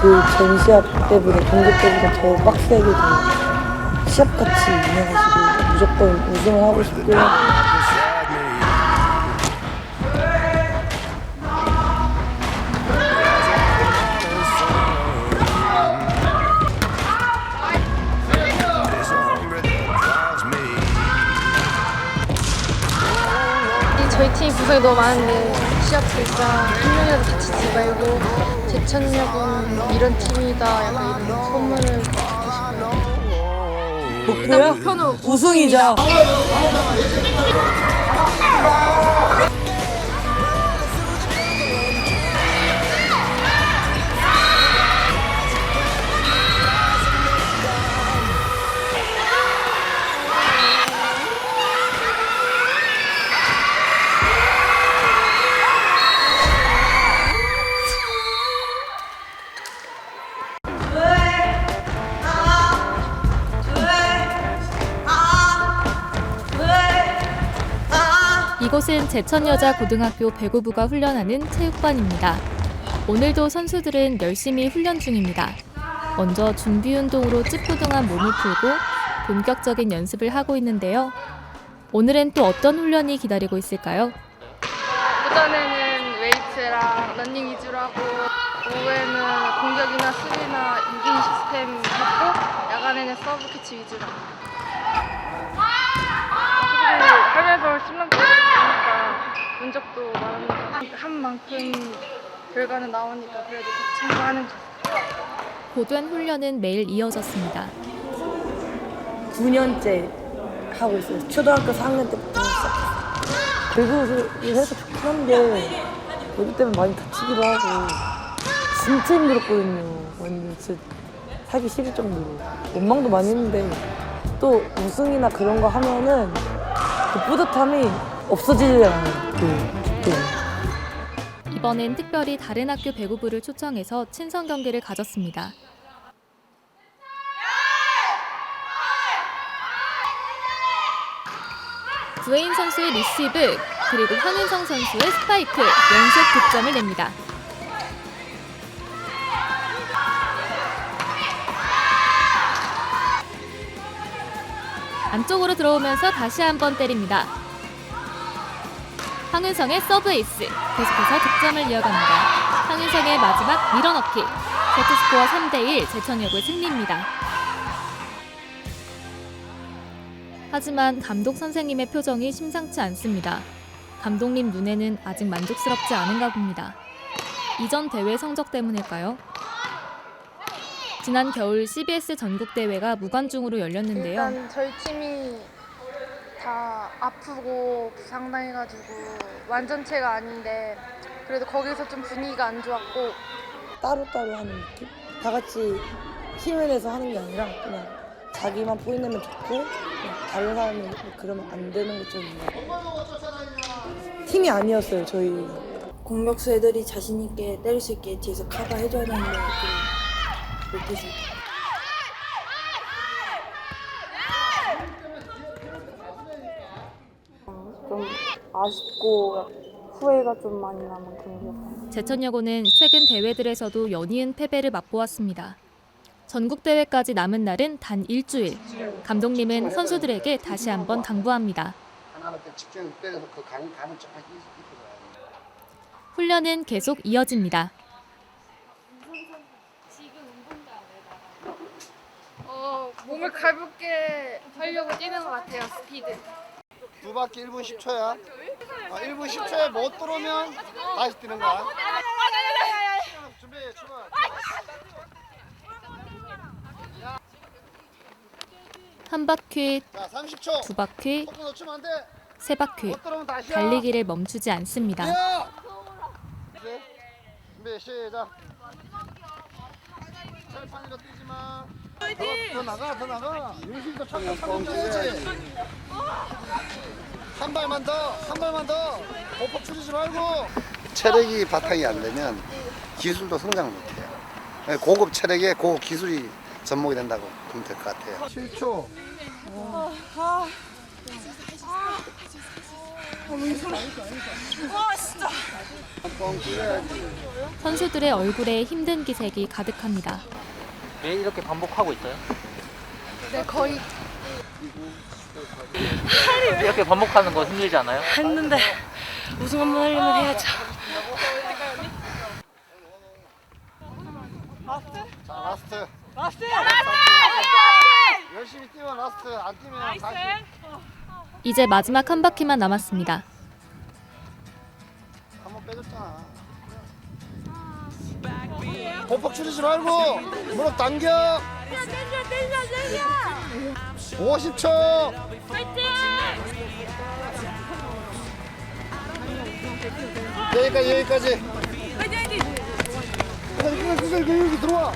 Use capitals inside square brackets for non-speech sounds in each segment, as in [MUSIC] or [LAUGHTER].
그 전 시합 때보다 경기 때보다 더 빡세게 더 시합같이 임해가지고 무조건 우승을 하고 싶고요. 이 저희 팀 구성이 너무 많은데 시합 될까 한 명이라도 다치지 말고 제천력은 이런 팀이다 약간 이런 소문을 듣고 싶어요. 일단 목표는 우승이죠. 제천여자고등학교 배구부가 훈련하는 체육관입니다. 오늘도 선수들은 열심히 훈련 중입니다. 먼저 준비 운동으로 찌뿌둥한 몸을 풀고 본격적인 연습을 하고 있는데요. 오늘은 또 어떤 훈련이 기다리고 있을까요? 오전에는 웨이트랑 런닝 위주로 하고 오후에는 공격이나 수비나 이긴 시스템 했고 야간에는 서브 캐치 위주로 확실히 하면서 실력 도 보니까 면적도 많으니까 한 만큼 결과는 나오니까 그래도 참고하는 것 고된 훈련은 매일 이어졌습니다. 9년째 하고 있어요. 초등학교 4학년 때부터 시작했어요. 배구를 해서 좋긴 한데 배구 때문에 많이 다치기도 하고 진짜 힘들었거든요. 완전 진짜 살기 싫을 정도로 원망도 많이 했는데 또 우승이나 그런 거 하면은 그 뿌듯함이 않아요. 그. 이번엔 특별히 다른 학교 배구부를 초청해서 친선 경기를 가졌습니다. 구혜인 선수의 리시브 그리고 황은성 선수의 스파이크 연속 득점을 냅니다. 안쪽으로 들어오면서 다시 한번 때립니다. 황은성의 서브 에이스 계속해서 득점을 이어갑니다. 황은성의 마지막 밀어넣기 세트스코어 3대1 제천여고의 승리입니다. 하지만 감독 선생님의 표정이 심상치 않습니다. 감독님 눈에는 아직 만족스럽지 않은가 봅니다. 이전 대회 성적 때문일까요? 지난 겨울 CBS 전국 대회가 무관중으로 열렸는데요. 일단 저희 팀이 다 아프고 부상당해가지고 완전체가 아닌데 그래도 거기서 좀 분위기가 안 좋았고. 따로따로 하는 느낌? 다 같이 힘을 내서 하는 게 아니라 그냥 자기만 포인하면 좋고 그냥 다른 사람이 그러면 안 되는 것좀 팀이 아니었어요 저희. 공격수 애들이 자신 있게 때릴 수 있게 뒤에서 커버 해줘야 되는데 좀 아쉽고 후회가 좀 많이 남은 경기였어요. 제천여고는 최근 대회들에서도 연이은 패배를 맛보았습니다. 전국 대회까지 남은 날은 단 일주일. 감독님은 선수들에게 다시 한번 당부합니다. 훈련은 계속 이어집니다. 어, 몸을 가볍게 하려고 뛰는 것 같아요 스피드 두 바퀴 1분 10초야. 어, 1분 10초에 못 들어오면 다시 뛰는 거야. 준비, 출발. 한 바퀴, 자, 30초. 두 바퀴, 속도 놓치면 안 돼. 세 바퀴. 못 들어오면 다시야. 달리기를 멈추지 않습니다. 뛰어. 네. 준비, 시작. 철판으로 뛰지 마. 더, 더 나가, 더 나가. 윤식도 천천히 천천히 뛰어야지. 한 발만 더, 한 발만 더. 보폭 줄이지 말고. 체력이 바탕이 안 되면 기술도 성장을 못해요. 네, 고급 체력에 고급 기술이 접목이 된다고 보면 될 것 같아요. 7초. 뻥 뚫려야지. 선수들의 얼굴에 힘든 기색이 가득합니다. 매일 이렇게 반복하고 있어요? 네, 거의 [LAUGHS] 이렇게 반복하는 거 힘들지 않아요? 했는데 우승 한번 하려면 해야죠. 자, 라스트. 라스트! 열심히 뛰면 라스트, 안 뛰면 다시. 이제 마지막 한 바퀴만 남았습니다. 한번 빼줬잖아. 보폭 줄이지 말고 무릎 당겨. 50초. 여기까지 여기까지. 그래 그래 그래 여기 들어와.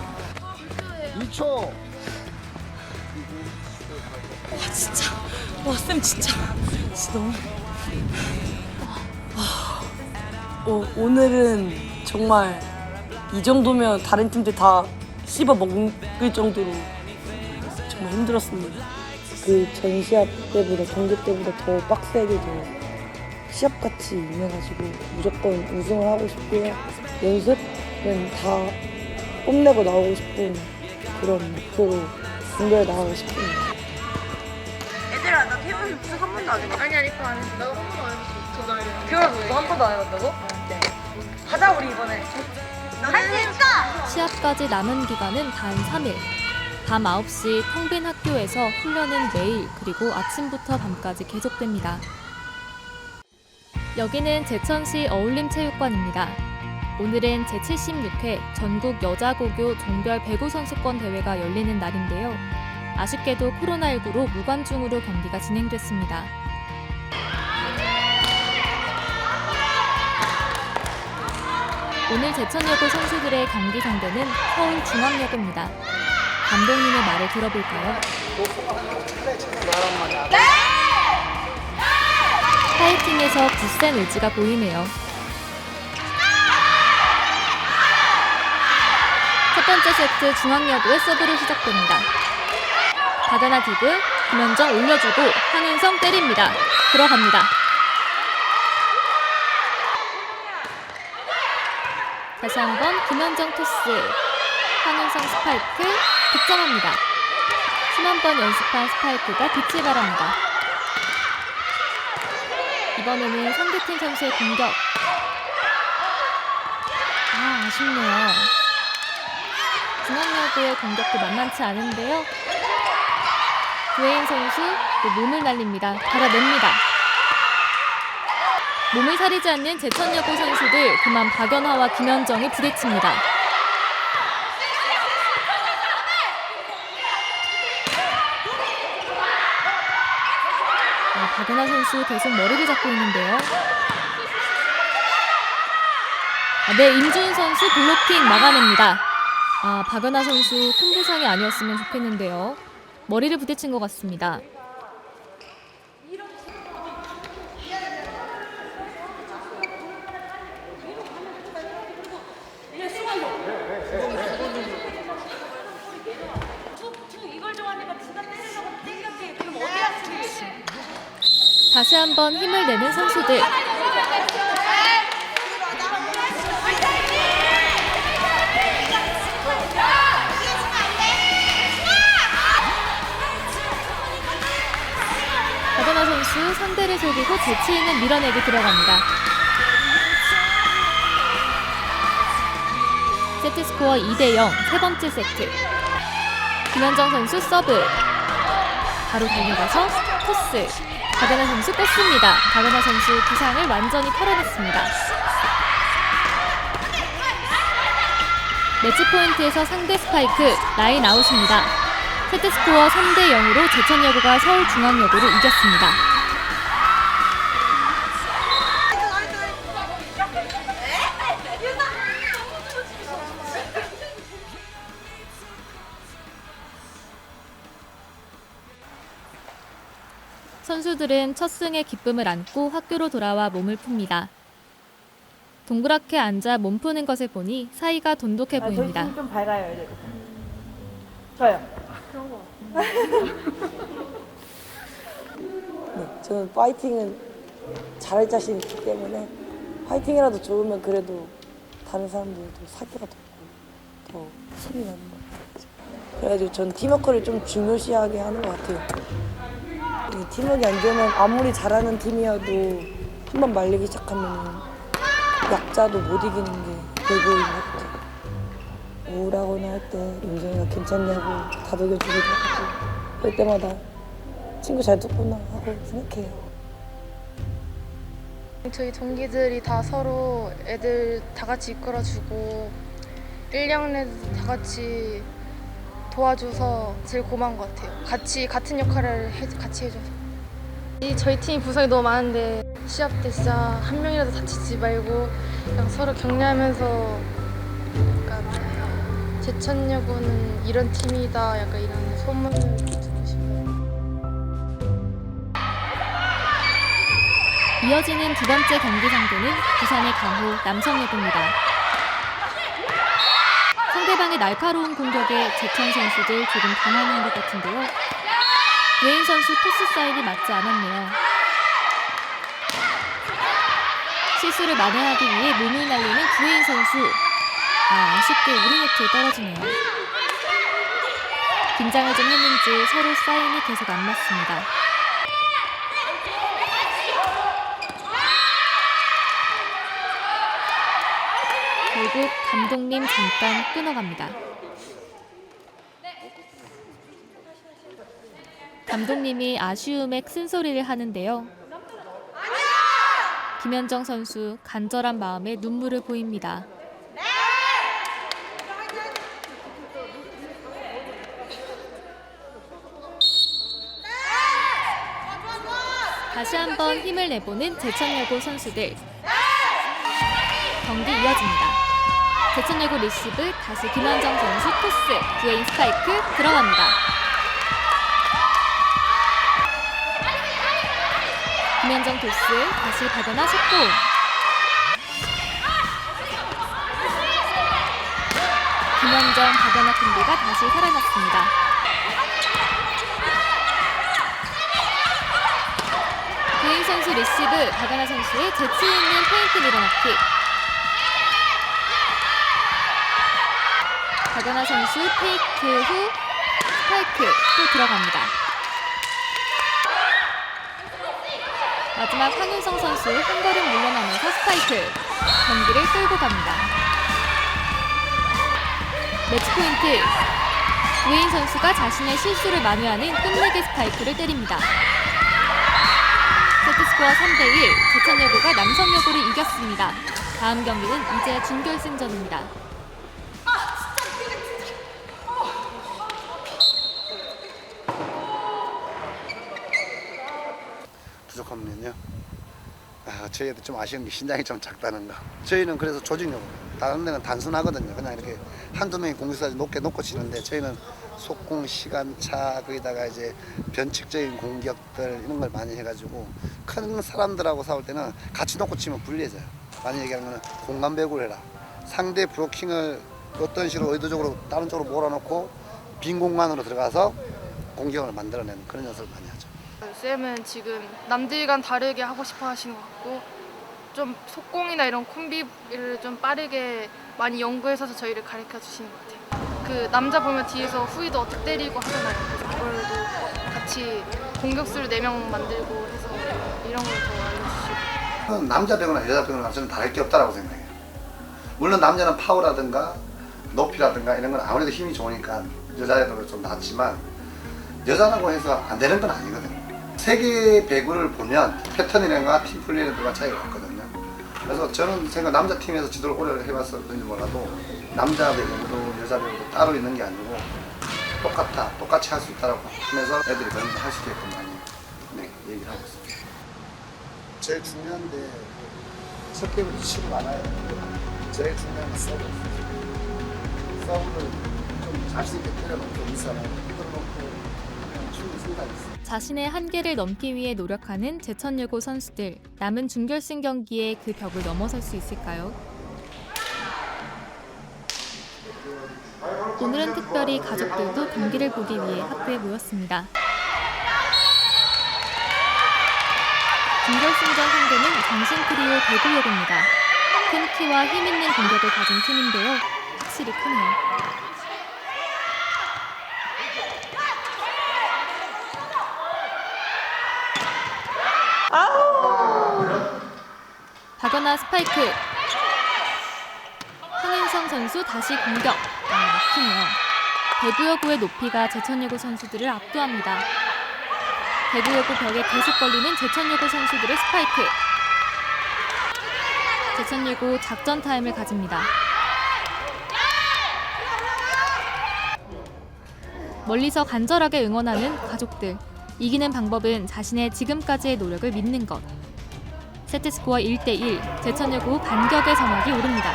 2초. 와, 쌤 진짜 진짜 너무 아, 어, 오늘은 정말 이 정도면 다른 팀들 다 씹어 먹을 정도로 정말 힘들었습니다. 그 전 시합 때보다 경기 때보다 더 빡세게 더 시합같이 임해가지고 무조건 우승을 하고 싶고요. 연습은 다 뽐내고 나오고 싶은 그런 목표로 공부에 나가고 싶습니다. 얘들아 나 태훈이 무슨 한 번도 안 해봤어 아니 아니 그거 안 했어. 나도 한 번도 안 했어. 태훈아 너도 한 번도 안 해봤다고? 네 하자 우리 이번에! 시합까지 남은 기간은 단 3일. 밤 9시 텅 빈 학교에서 훈련은 매일 그리고 아침부터 밤까지 계속됩니다. 여기는 제천시 어울림체육관입니다. 오늘은 제76회 전국 여자고교 종별 배구 선수권 대회가 열리는 날인데요. 아쉽게도 코로나19로 무관중으로 경기가 진행됐습니다. 오늘 제천여고 선수들의 경기 상대는 서울 중앙여고입니다. 감독님의 말을 들어볼까요? 파이팅에서 굳센 의지가 보이네요. 첫 번째 세트 중앙여고의 서브로 시작됩니다. 박연아 디그, 김현정 올려주고 황은성 때립니다. 들어갑니다. 다시 한번 김현정 토스, 황은성 스파이크 득점합니다. 수만 번 연습한 스파이크가 빛을 발합니다. 이번에는 상대팀 선수의 공격. 아, 아쉽네요. 중앙여고의 공격도 만만치 않은데요. 구혜인 선수 또 몸을 날립니다. 달아냅니다. 몸을 사리지 않는 제천여고 선수들 그만 박연화와 김현정이 부딪힙니다. 네, 박연화 선수 계속 머리를 잡고 있는데요. 아, 네, 임주은 선수 블로킹 막아냅니다. 아, 박연화 선수 큰 부상이 아니었으면 좋겠는데요. 머리를 부딪힌 것 같습니다. 다시 한번 힘을 내는 선수들. 박연아 선수 상대를 속이고 재치 있는 밀어내기 들어갑니다. 세트 스코어 2대 0, 세 번째 세트. 김현정 선수 서브. 바로 달려가서 토스. 박연아 선수 뺐습니다. 박연아 선수 기상을 완전히 털어냈습니다. 매치 포인트에서 상대 스파이크 라인 아웃입니다. 세트 스코어 3대 0으로 제천여고가 서울중앙여고를 이겼습니다. 선수들은 첫 승의 기쁨을 안고 학교로 돌아와 몸을 풉니다. 동그랗게 앉아 몸 푸는 것을 보니 사이가 돈독해 보입니다. 좀 밝아요, 애들. 저요. 네, 저는 파이팅은 잘할 자신 있기 때문에 화이팅이라도 좋으면 그래도 다른 사람들도 사기가 더, 더 힘이 나는 것 같아요. 그래가지고 전 팀워크를 좀 중요시하게 하는 것 같아요. 이 팀워크가 안 좋으면 아무리 잘하는 팀이어도 한 번 말리기 시작하면 약자도 못 이기는 게 배구인 것 같아요. 우울하거나 할 때 윤정이가 괜찮냐고 다독여주기도 하고 그럴 때마다 친구 잘 뒀구나 하고 생각해요. 저희 동기들이 다 서로 애들 다 같이 이끌어주고 1학년에도 다 같이 도와줘서 제일 고마운 것 같아요. 같이 같은 역할을 해, 같이 해줘서. 이 저희 팀 구성이 너무 많은데 시합 때 진짜 한 명이라도 다치지 말고 그냥 서로 격려하면서 약간 제천여고는 이런 팀이다 약간 이런 소문을 듣고 싶어요. 이어지는 두 번째 경기 상대는 부산의 강호 남성여고입니다. 상대방의 날카로운 공격에 제천 선수들 조금 당황한 것 같은데요. 외인 선수 토스 사인이 맞지 않았네요. 실수를 만회하기 위해 몸을 날리는 구혜인 선수. 아, 아쉽게 우리 네트에 떨어지네요. 긴장을 좀 했는지 서로 사인이 계속 안 맞습니다. 결국 감독님 잠깐 끊어갑니다. 감독님이 아쉬움에 큰소리를 하는데요. 김현정 선수 간절한 마음에 눈물을 보입니다. 다시 한번 힘을 내보는 제천여고 선수들. 경기 이어집니다. 제천여고 리시브 다시 김현정 선수 토스 구웨인 스파이크 들어갑니다. 김현정 토스 다시 받아나 속공. 김현정 받아나 콤비가 다시 살아났습니다. 구웨인 선수 리시브 박아나 선수의 재치 있는 페인트 밀어넣기. 박연아 선수 페이크 후 스파이크 또 들어갑니다. 마지막 황윤성 선수 한 걸음 물러나면서 스파이크 경기를 끌고 갑니다. 매치 포인트 우인 선수가 자신의 실수를 만회하는 끝내기 스파이크를 때립니다. 세트스코어 3대1 제천여고가 남성여고를 이겼습니다. 다음 경기는 이제 준결승전입니다. 부족하면요. 아, 저희도 좀 아쉬운 게 신장이 좀 작다는 거. 저희는 그래서 조직력으로 다른 데는 단순하거든요. 그냥 이렇게 한두 명이 공격수까지 높게 놓고 치는데 저희는 속공 시간차 거기다가 이제 변칙적인 공격들 이런 걸 많이 해가지고 큰 사람들하고 싸울 때는 같이 놓고 치면 불리해져요. 많이 얘기하는 거는 공간 배구를 해라. 상대 브로킹을 어떤 식으로 의도적으로 다른 쪽으로 몰아놓고 빈 공간으로 들어가서 공격을 만들어내는 그런 연습을 많이 하죠. 쌤은 지금 남들과는 다르게 하고 싶어 하시는 것 같고 좀 속공이나 이런 콤비를 좀 빠르게 많이 연구해서 저희를 가르쳐 주시는 것 같아요. 그 남자 보면 뒤에서 후위도 어떻게 때리고 하잖아요. 그걸도 같이 공격수를 4명 만들고 해서 이런 걸 더 알려주시고 남자 배구나 여자 배구나 저는 다를 게 없다라고 생각해요. 물론 남자는 파워라든가 높이라든가 이런 건 아무래도 힘이 좋으니까 여자애들은 좀 낫지만 여자라고 해서 안 되는 건 아니거든요. 세계 배구를 보면 패턴이라든가 팀 플레이라든가 차이가 있거든요. 그래서 저는 생각 남자 팀에서 지도를 오래 해봤었는지 몰라도 남자 배구도 여자 배구도 따로 있는 게 아니고 똑같다, 똑같이 할 수 있다라고 하면서 애들이 그런 걸할수 있게끔 많이 네, 얘기를 하고 있습니다. 제일 중요한데 첫 게임을 치고 많아요. 제일 중요한 건 서브. 서브를 좀 자신 있게 때려놓고 흔들어놓고 자신의 한계를 넘기 위해 노력하는 제천여고 선수들. 남은 준결승 경기에 그 벽을 넘어설 수 있을까요? 오늘은 특별히 가족들도 경기를 보기 위해 학교에 모였습니다. 준결승전 상대는 장신 트리오 대구역입니다. 큰 키와 힘 있는 공격을 가진 팀인데요. 확실히 크네요. 박연아 스파이크. 황인성 선수 다시 공격. 아, 막히네요. 대구여고의 높이가 제천여고 선수들을 압도합니다. 대구여고 벽에 계속 걸리는 제천여고 선수들의 스파이크. 제천여고 작전 타임을 가집니다. 멀리서 간절하게 응원하는 가족들. 이기는 방법은 자신의 지금까지의 노력을 믿는 것. 세트스코어 1대1, 제천여고 반격의 전막이 오릅니다.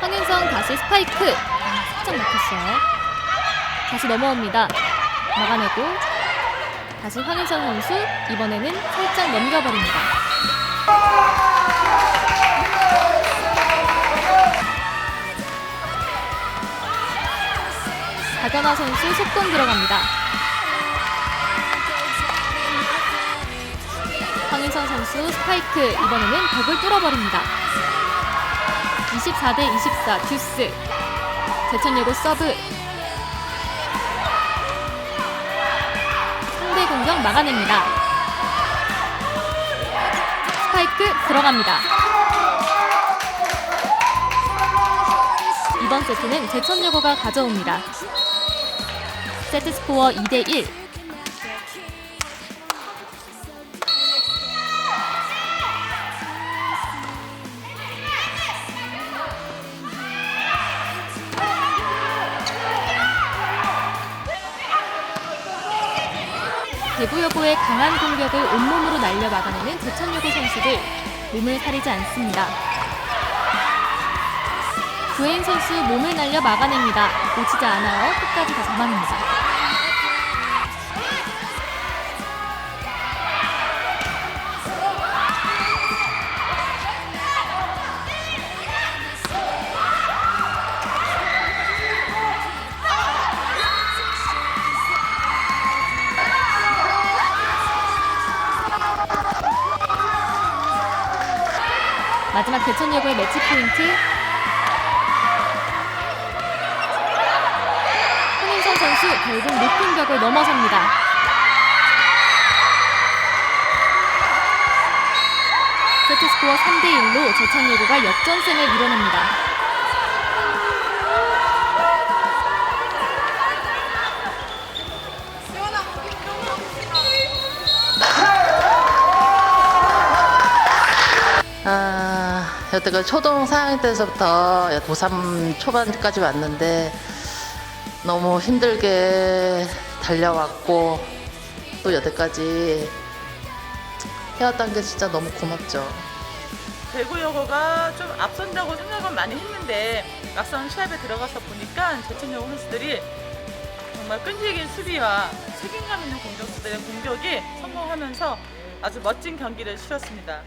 황윤성 다시 스파이크. 아, 살짝 막혔어요. 다시 넘어옵니다. 막아내고 다시 황윤성 선수 이번에는 살짝 넘겨버립니다. 박연아 선수 속공 들어갑니다. 황윤성 선수 스파이크 이번에는 벽을 뚫어버립니다. 24대 24 듀스 제천예고 서브 상대 공격 막아냅니다. 스파이크 들어갑니다. 이번 세트는 제천여고가 가져옵니다. 세트 스코어 2대 1. 대구여고의 강한 공격을 온몸으로 날려 막아내는 제천여고 선수들 몸을 사리지 않습니다. 구혜인 선수 몸을 날려 막아냅니다. 놓치지 않아요. 끝까지 다 잡아냅니다. 마지막 대천여고의 매치 포인트 홍인성 선수 결국 높은 벽을 넘어섭니다. 세트 스코어 3대 1로 제천예고가 역전승을 이뤄냅니다. 여태까지 초등 4학년 때서부터 고3 초반까지 왔는데 너무 힘들게 달려왔고 또 여태까지 해왔다는 게 진짜 너무 고맙죠. 대구여고가 좀 앞선다고 생각은 많이 했는데 막상 시합에 들어가서 보니까 제천여고 선수들이 정말 끈질긴 수비와 책임감 있는 공격수들의 공격이 성공하면서 아주 멋진 경기를 치렀습니다.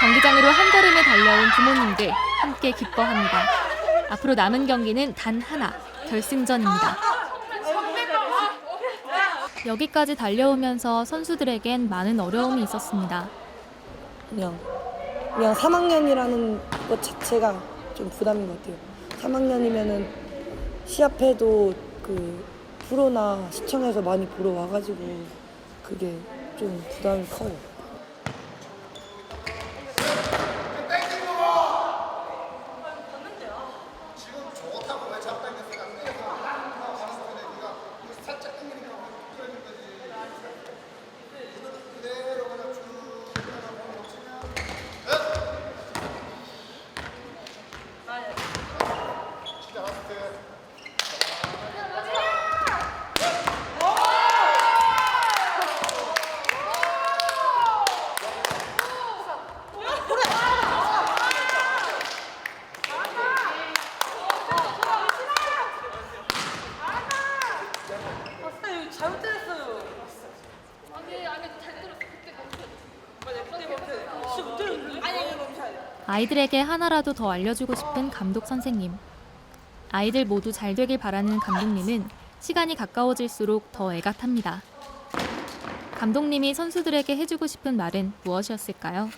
경기장으로 한 걸음에 달려온 부모님들 함께 기뻐합니다. 앞으로 남은 경기는 단 하나, 결승전입니다. 여기까지 달려오면서 선수들에겐 많은 어려움이 있었습니다. 그냥 그냥 3학년이라는 것 자체가 좀 부담인 것 같아요. 3학년이면은 시합해도 그 프로나 시청에서 많이 보러 와가지고 그게 좀 부담이 커요. 아이들에게 하나라도 더 알려주고 싶은 감독 선생님. 아이들 모두 잘 되길 바라는 감독님은 시간이 가까워질수록 더 애가 탑니다. 감독님이 선수들에게 해주고 싶은 말은 무엇이었을까요?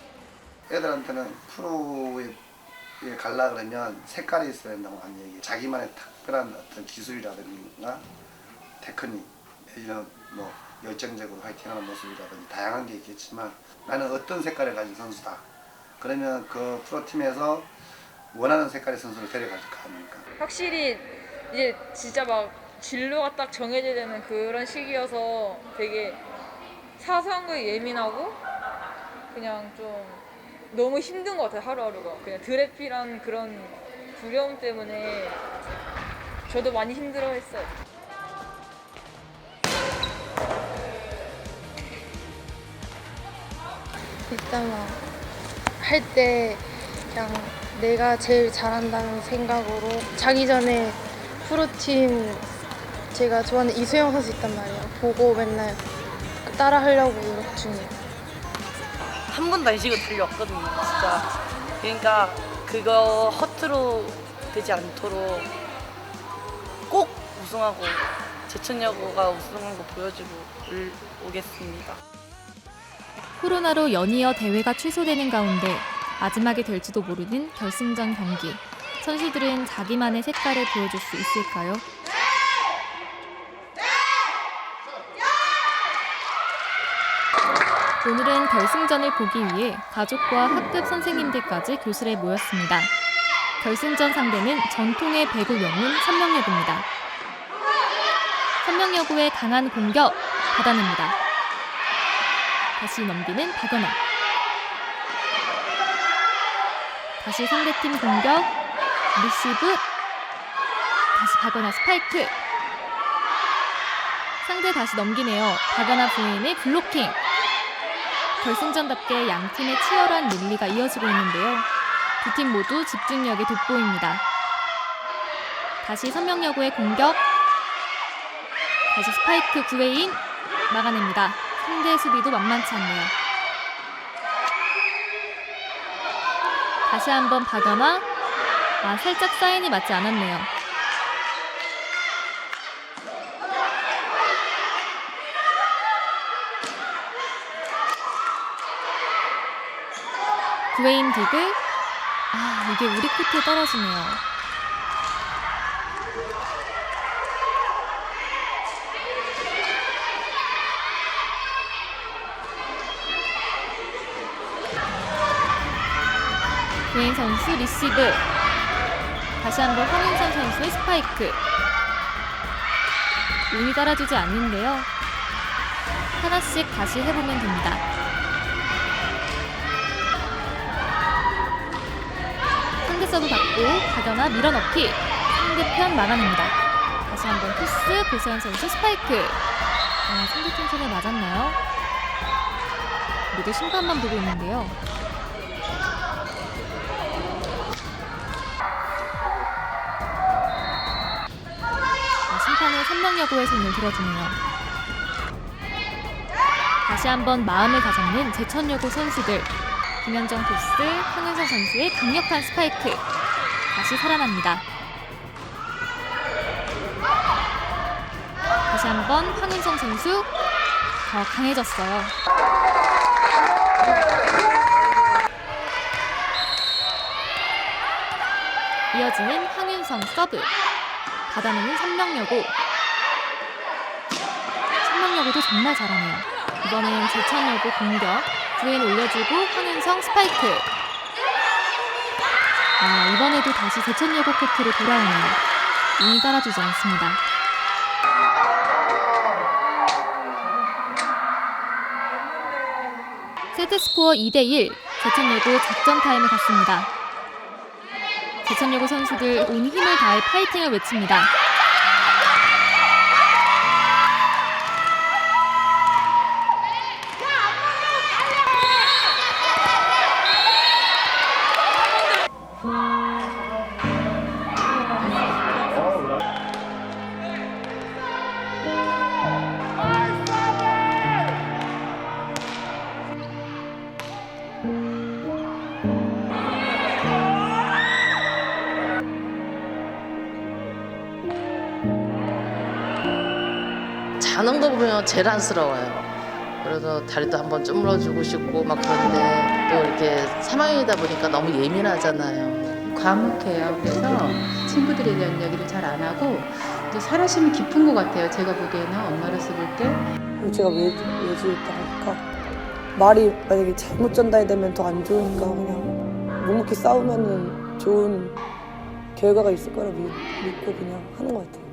애들한테는 프로에 갈라 그러면 색깔이 있어야 된다고 하는 얘기. 자기만의 특별한 어떤 기술이라든가 테크닉, 이런 뭐 열정적으로 화이팅하는 모습이라든지 다양한 게 있겠지만 나는 어떤 색깔을 가진 선수다. 그러면 그 프로팀에서 원하는 색깔의 선수를 데려갈 거 아닙니까? 확실히 이제 진짜 막 진로가 딱 정해져야 되는 그런 시기여서 되게 사소한 거에 예민하고 그냥 좀 너무 힘든 것 같아요 하루하루가 그냥 드래피란 그런 두려움 때문에 저도 많이 힘들어했어요. 일단 할 때 그냥 내가 제일 잘한다는 생각으로 자기 전에 프로팀 제가 좋아하는 이수영 선수 있단 말이에요. 보고 맨날 따라 하려고 노력 중이에요. 한 번도 안 쉬고 달려왔거든요, 진짜. 그러니까 그거 허투루 되지 않도록 꼭 우승하고 제천야구가 우승한 거 보여주고 올- 오겠습니다. 코로나로 연이어 대회가 취소되는 가운데 마지막이 될지도 모르는 결승전 경기. 선수들은 자기만의 색깔을 보여줄 수 있을까요? 오늘은 결승전을 보기 위해 가족과 학급 선생님들까지 교실에 모였습니다. 결승전 상대는 전통의 배구 영웅 삼명여고입니다. 삼명여고의 강한 공격 받아냅니다. 다시 넘기는 박연아. 다시 상대팀 공격. 리시브. 다시 박연아 스파이크. 상대 다시 넘기네요. 박연아 부인의 블로킹. 결승전답게 양 팀의 치열한 릴리가 이어지고 있는데요. 두 팀 모두 집중력이 돋보입니다. 다시 선명여고의 공격. 다시 스파이크 구웨인 막아냅니다. 상대 수비도 만만치 않네요. 다시 한번 박연아. 아, 살짝 사인이 맞지 않았네요. 구웨인 디그. 아, 이게 우리 코트에 떨어지네요. 구웨인 선수 리시브. 다시 한번 황윤선 선수의 스파이크. 운이 따라주지 않는데요. 하나씩 다시 해보면 됩니다. 상대 서브 받고 박연아 밀어넣기. 상대편 막아냅니다. 다시 한번 토스 고세현 선수 스파이크. 아, 상대팀 손에 맞았나요? 모두 심판만 보고 있는데요. 아, 심판은 삼명여고의 손을 들어주네요. 다시 한번 마음을 다잡는 제천여고 선수들. 김현정 토스, 황은서 선수의 강력한 스파이크. 다시 살아납니다. 다시 한번 황은성 선수 더 강해졌어요. 이어지는 황윤성 서브. 받아내는 삼명여고. 삼명여고도 정말 잘하네요. 이번엔 제천여고 공격. 구엔 올려주고 황윤성 스파이크. 아, 이번에도 다시 제천여고 코트로 돌아오네요. 운이 따라주지 않습니다. 세트 스코어 2대1 제천여고 작전 타임을 갖습니다. 제천여고 선수들 온 힘을 다해 파이팅을 외칩니다. 안쓰러워요. 그래서 다리도 한번 주물러주고 싶고 막 그런데 또 이렇게 3학년이다 보니까 너무 예민하잖아요. 과묵해요. 그래서 친구들에 대한 이야기를 잘 안 하고 또 사라심이 깊은 것 같아요. 제가 보기에는 엄마로서 볼 때. 그리고 제가 왜, 왜 지을까 할까 말이 만약에 잘못 전달되면 더 안 좋으니까 그냥 묵묵히 싸우면은 좋은 결과가 있을 거라 믿, 믿고 그냥 하는 것 같아요.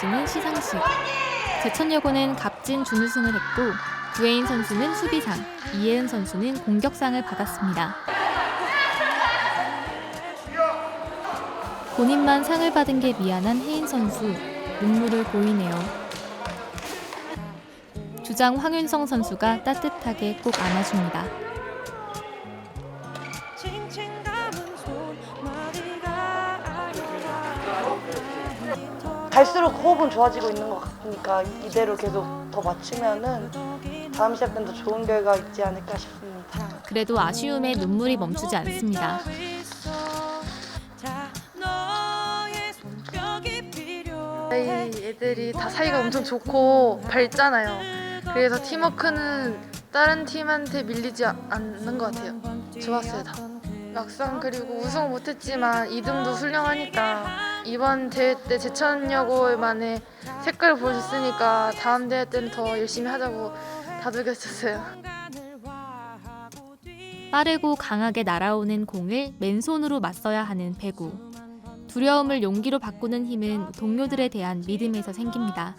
이어지는 시상식. 제천여고는 값진 준우승을 했고 구혜인 선수는 수비상, 이혜은 선수는 공격상을 받았습니다. 본인만 상을 받은 게 미안한 혜인 선수, 눈물을 보이네요. 주장 황윤성 선수가 따뜻하게 꼭 안아줍니다. 갈수록 호흡은 좋아지고 있는 것 같으니까 이대로 계속 더 맞추면은 다음 시합 때는 더 좋은 결과 있지 않을까 싶습니다. 그래도 아쉬움에 눈물이 멈추지 않습니다. 저희 애들이 다 사이가 엄청 좋고 밝잖아요. 그래서 팀워크는 다른 팀한테 밀리지 아- 않는 것 같아요. 좋았어요, 다. 막상 그리고 우승 못했지만 2등도 훌륭하니까 이번 대회 때 제천여고만의 색깔을 보여줬으니까 다음 대회 때는 더 열심히 하자고 다독였었어요. 빠르고 강하게 날아오는 공을 맨손으로 맞서야 하는 배구. 두려움을 용기로 바꾸는 힘은 동료들에 대한 믿음에서 생깁니다.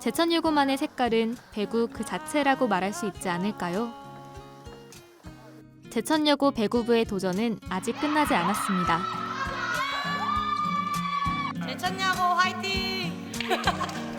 제천여고만의 색깔은 배구 그 자체라고 말할 수 있지 않을까요? 제천여고 배구부의 도전은 아직 끝나지 않았습니다. 제천야고 화이팅! [LAUGHS]